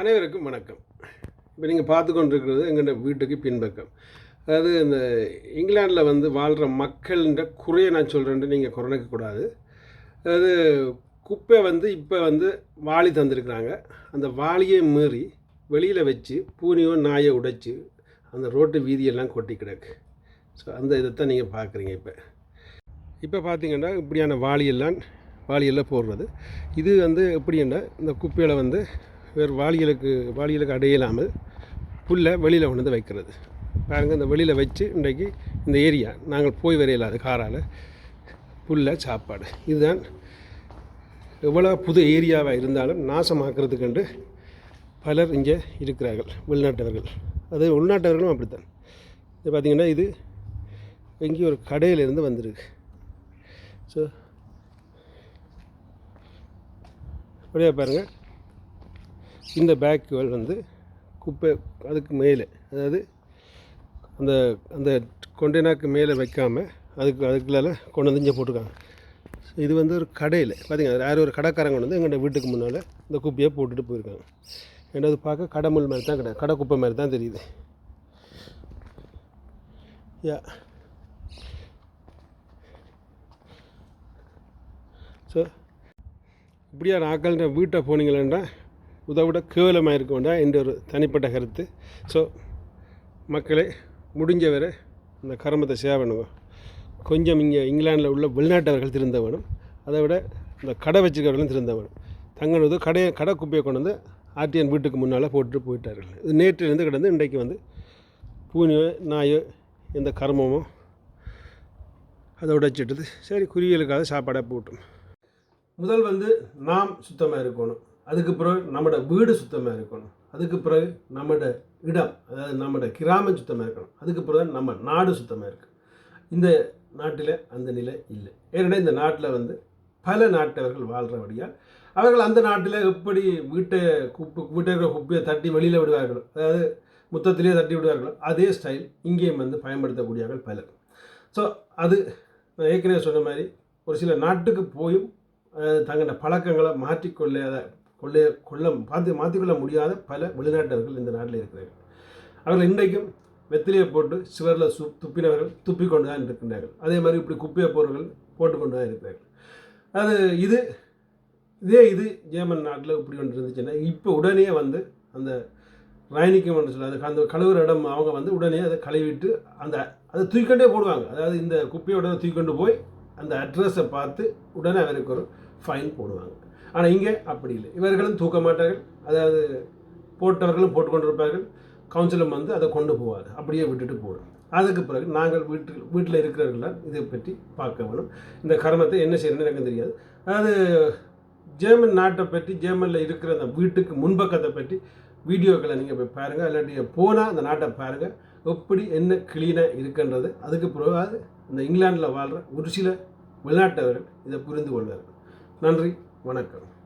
அனைவருக்கும் வணக்கம். இப்போ நீங்கள் பார்த்து கொண்டிருக்கிறது எங்கள்கிட்ட வீட்டுக்கு பின்பக்கம். அதாவது இந்த இங்கிலாந்தில் வந்து வாழ்கிற மக்கள்ன்ற குறையை நான் சொல்கிறேன்ட்டு நீங்கள் குறைக்க கூடாது. அதாவது குப்பை வந்து இப்போ வந்து வாளி தந்திருக்கிறாங்க. அந்த வாளியை மீறி வெளியில் வச்சு பூனியோ நாயை உடைச்சி அந்த ரோட்டு வீதியெல்லாம் கொட்டி கிடக்கு. ஸோ அந்த இதைத்தான் நீங்கள் பார்க்குறீங்க இப்போ. இப்போ பார்த்தீங்கன்னா இப்படியான வாளியெல்லாம் வாளியெல்லாம் போடுறது. இது வந்து எப்படின்னா இந்த குப்பையில் வந்து வேறு வாளிகளுக்கு வாளிகளுக்கு அடையில்லாமல் புல்லை வெளியில் கொண்டு வந்து வைக்கிறது. பாருங்கள் இந்த வெளியில் வச்சு இன்றைக்கு இந்த ஏரியா நாங்கள் போய் வரையில அது காரால் புல்லை சாப்பாடு. இதுதான் எவ்வளோ புது ஏரியாவாக இருந்தாலும் நாசமாக்குறதுக்கென்று பலர் இங்கே இருக்கிறார்கள் வெளிநாட்டவர்கள். அது உள்நாட்டவர்களும் அப்படித்தான். இது பார்த்திங்கன்னா இது எங்கேயும் ஒரு கடையிலேருந்து வந்திருக்கு. ஸோ அப்படியே பாருங்கள் இந்த பேக்குகள் வந்து குப்பை அதுக்கு மேலே அதாவது அந்த அந்த கொண்டேனாக்கு மேலே வைக்காமல் அதுக்கு அதுக்குள்ள கொண்டு வந்து இங்கே போட்டிருக்காங்க. இது வந்து ஒரு கடையில் பார்த்தீங்கன்னா யாரும் ஒரு கடைக்காரங்க கொண்டு வந்து எங்கள்கிட்ட வீட்டுக்கு முன்னால் இந்த குப்பையை போட்டுட்டு போயிருக்காங்க. ஏன்னா அது பார்க்க கடை முள் மாதிரி தான் கிடையாது கடை குப்பை மாதிரி தான் தெரியுது. யா. ஸோ இப்படியா ஆக்கள்ன்ற வீட்டை போனீங்களா உதவிட கேவலமாக இருக்க வேண்டாம் என்ற ஒரு தனிப்பட்ட கருத்து. ஸோ மக்களை முடிஞ்ச வரை இந்த கர்மத்தை செய்ய வேணும் கொஞ்சம் இங்கே இங்கிலாந்தில் உள்ள வெளிநாட்டவர்கள் திருந்த வேணும். அதை விட இந்த கடை வச்சுக்கிறவர்களும் திருந்த வேணும். தங்களது கடையை கடை குப்பையை கொண்டு வந்து ஆர்டிஎன் வீட்டுக்கு முன்னால் போட்டுட்டு போயிட்டார்கள். இது நேற்றிலிருந்து கிடந்து இன்றைக்கு வந்து பூனியோ நாயோ எந்த கர்மமோ அதை உடைச்சிட்டது. சரி குருவிகளுக்காக சாப்பாடாக போட்டோம். முதல் வந்து நாம் சுத்தமாக இருக்கணும். அதுக்கு பிறகு நம்மட வீடு சுத்தமாக இருக்கணும். அதுக்கு பிறகு நம்மட இடம் அதாவது நம்மட கிராமம் சுத்தமாக இருக்கணும். அதுக்கு பிறகு நம்ம நாடு சுத்தமாக இருக்கு. இந்த நாட்டில் அந்த நிலை இல்லை. ஏனென்றால் இந்த நாட்டில் வந்து பல நாட்டவர்கள் வாழ்கிறபடியால் அவர்கள் அந்த நாட்டில் எப்படி வீட்டை குப்பு வீட்டை இருக்கிற குப்பையை தட்டி வெளியில் விடுவார்கள் அதாவது முத்தத்திலேயே தட்டி விடுவார்களோ அதே ஸ்டைல் இங்கேயும் வந்து பயன்படுத்தக்கூடியவர்கள் பலர். ஸோ அது நான் ஏற்கனவே சொன்ன மாதிரி ஒரு சில நாட்டுக்கு போயும் தங்களோட பழக்கங்களை மாற்றிக்கொள்ளாத கொள்ள கொள்ள பார்த்து மாற்றிக்கொள்ள முடியாத பல வெளிநாட்டவர்கள் இந்த நாட்டில் இருக்கிறார்கள். அவர்கள் இன்றைக்கும் வெத்திலையை போட்டு சுவரில் சு துப்பினவர்கள் துப்பி கொண்டு தான் இருக்கின்றார்கள். அதே மாதிரி இப்படி குப்பையை போறவர்கள் போட்டுக்கொண்டு தான் இருக்கிறார்கள். அது இது இதே இது ஜேமன் நாட்டில் இப்படி ஒன்று இருந்துச்சுன்னா இப்போ உடனே வந்து அந்த ராயனிக்கம் ஒன்று சொல்ல அது அந்த கழுவுற இடம் அவங்க வந்து உடனே அதை கழுவிட்டு அந்த அதை தூக்கிக்கொண்டே போடுவாங்க. அதாவது இந்த குப்பையோட தூக்கிக்கொண்டு போய் அந்த அட்ரஸை பார்த்து உடனே அவருக்கு ஒரு ஃபைன் போடுவாங்க. ஆனால் இங்கே அப்படி இல்லை. இவர்களும் தூக்க மாட்டார்கள். அதாவது போட்டவர்களும் போட்டுக்கொண்டிருப்பார்கள். கவுன்சிலும் வந்து அதை கொண்டு போவார். அப்படியே விட்டுட்டு போடும் அதுக்கு பிறகு நாங்கள் வீட்டில் வீட்டில் இருக்கிறவர்களால் இதை பற்றி பார்க்க வேணும். இந்த கர்மத்தை என்ன செய்யணும்னு எனக்கு தெரியாது. அதாவது ஜேர்மன் நாட்டை பற்றி ஜேர்மனில் இருக்கிற அந்த வீட்டுக்கு முன்பக்கத்தை பற்றி வீடியோக்களை நீங்கள் போய் பாருங்கள் இல்லாட்டி போனால் அந்த நாட்டை பாருங்கள் எப்படி என்ன கிளீனாக இருக்குன்றது. அதுக்கு பிறகு இந்த இங்கிலாந்தில் வாழ்கிற ஒரு சில வெளிநாட்டவர்கள் இதை புரிந்து கொள்வார்கள். நன்றி. வணக்கம்.